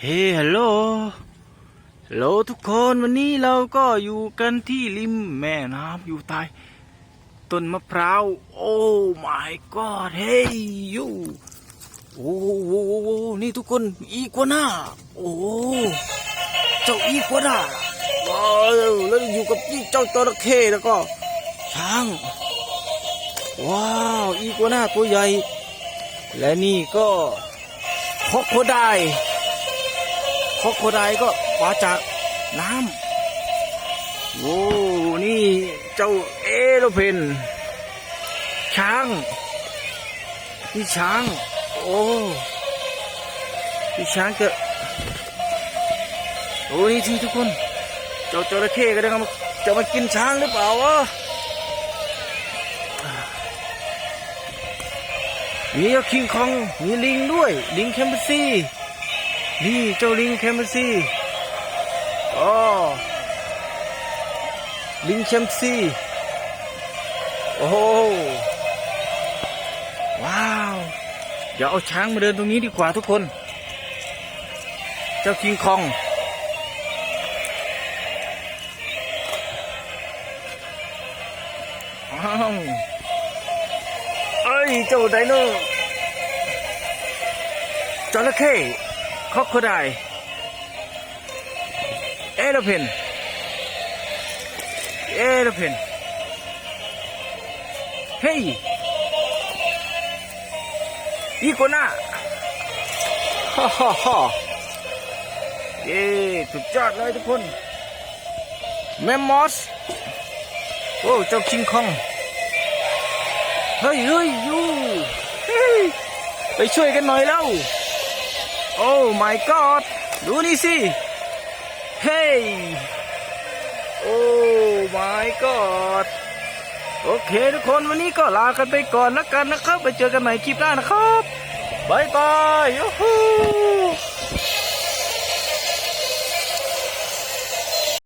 เฮ้ฮัลโหลฮัลโหลทุกคนวันนี้เราก็อยู่กันที่ริมแม่น้ำอยู่ใต้ต้นมะพร้าว โอ้ my god เฮ้ยยูโอ้โหนี่ทุกคนอีกัวน่าโอ้เจ้าอีกัวน่าแล้วอยู่กับเจ้าจระเข้แล้วก็ ช้าง ว้าว อีกัวน่าตัวใหญ่ และนี่ก็คอกโคได คอกโคไดก็มาจากน้ำโอ้นี่เจ้าเอโรเพนช้างนี่ช้าง โอ้นี่ช้างจะโอ้นี่ที่ทุกคน เจ้าจระเข้ก็ได้มาจะมากินช้างหรือเปล่าวะมีคิงคอง มีลิงด้วย ลิงแคมเบซี นี่เจ้าลิงแคมซี่อ๋อลิงแคมซี่โอ้โหว้าว เดี๋ยวเอาช้างมาเดินตรงนี้ดีกว่าทุกคน เจ้าคิงคอง อ้าวเอ้ย เจ้าไดโนจระเข้ คอกโคไดเอโรเพนเอโรเพนเฮ้ยอีโกน่าฮ่าฮ่าฮ่าเย้สุดยอดเลยทุกคนแมมมอสโอ้เจ้าคิงคองเฮ้ยเฮ้ยยูเฮ้ยไปช่วยกันหน่อยแล้ว โอ้ my god ดูนี่สิ เฮ้ย โอ้ my god โอเคทุกคนวันนี้ก็ลากันไปก่อนแล้วกันนะครับ ไปเจอกันใหม่คลิปหน้านะครับบายบายยูฮู